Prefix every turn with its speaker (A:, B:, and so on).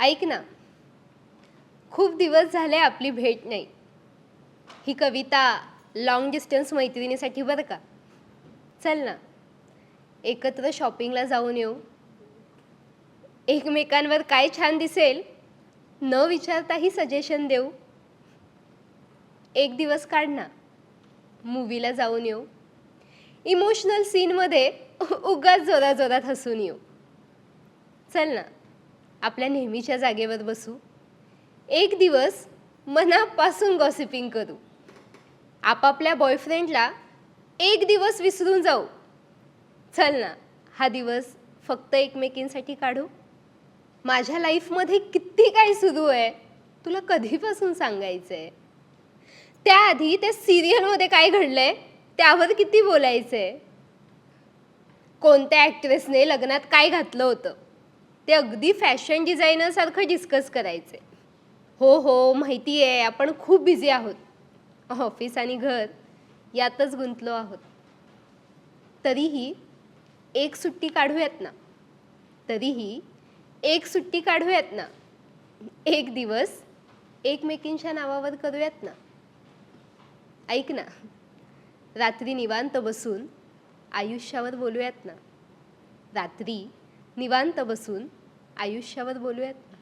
A: ऐक ना. खूप दिवस झाले आपली भेट नाही. ही कविता लॉंग डिस्टन्स मैत्रिणीसाठी बरं का. चल ना. एकत्र शॉपिंगला जाऊन येऊ. एकमेकांवर काय छान दिसेल न विचारताही सजेशन देऊ. एक दिवस काढ ना. मूवीला जाऊन येऊ. इमोशनल सीनमध्ये उगाच जोरा जोरात हसून येऊ. चल ना. आपल्या नेहमीच्या जागेवर बसू. एक दिवस मनापासून गॉसिपिंग करू. आपापल्या बॉयफ्रेंडला एक दिवस विसरून जाऊ. चल ना हा दिवस फक्त एकमेकींसाठी काढू. माझ्या लाईफमध्ये किती काय सुरू आहे तुला कधीपासून सांगायचं आहे त्याआधी त्या सिरियलमध्ये काय घडलंय त्यावर किती बोलायचं आहे कोणत्या ॲक्ट्रेसने लग्नात काय घातलं होतं? ते अगदी फॅशन डिझायनरसारखं डिस्कस करायचे. हो हो माहिती आहे आपण खूप बिझी आहोत. ऑफिस आणि घर यातच गुंतलो आहोत. तरीही एक सुट्टी काढूयात ना? तरीही एक सुट्टी काढूयात ना? एक दिवस एकमेकींच्या नावावर करूयात ना? ऐक ना रात्री निवांत बसून आयुष्यावर बोलूयात ना? रात्री निवांत बसून आयुष्यावर बोलूयात?